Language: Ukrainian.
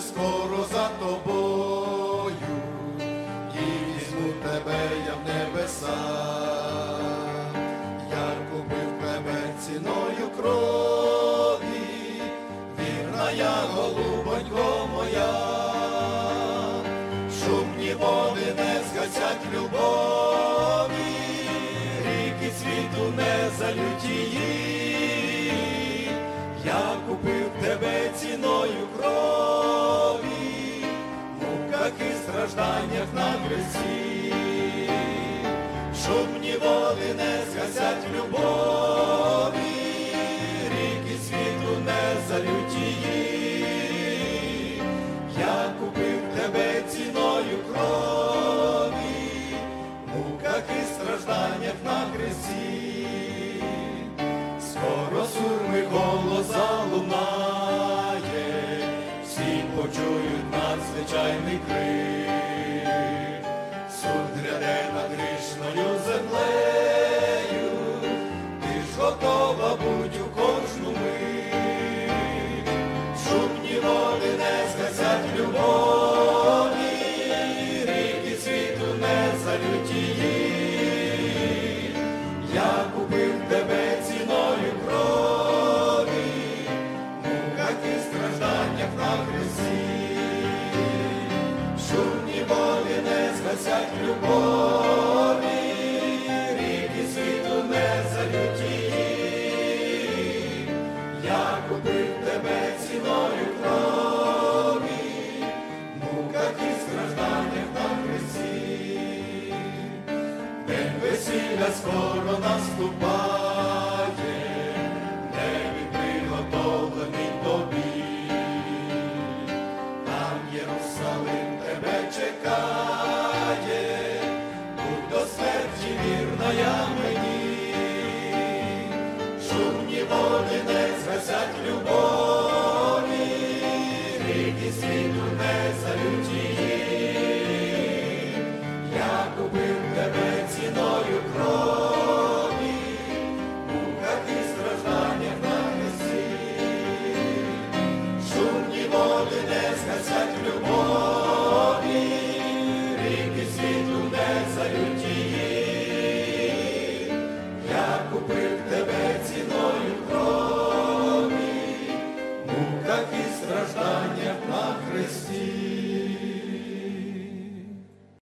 скоро за тобою, і візьму тебе я в небеса. Я купив тебе ціною крові, вірна я, голубонько моя, шумні води не згасять любові, ріки світу не залютії. Стражданнях на хресті. Шумні води не згасять любові, ріки світу не залютії. Я купив тебе ціною крові, в муках і стражданнях на хресті. Скоро сурми голос залунає, всі почують надзвичайний крик. Стражданнях на хресті. Шумні води не згасять любові, ріки світу не залютії. Я купив тебе ціною крові, в муках і стражданнях на хресті. День весілля скоро наступає, Єрусалим тебе чекає, будь до смерті вірна я мені, шумні води не згасять любові, ріки світу не залють її, я купив тебе ціною крові, муках і стражданнях на несі, шумні води не згасять ріки світу не залютії, я купив тебе ціною крові, муках і стражданнях на Христі.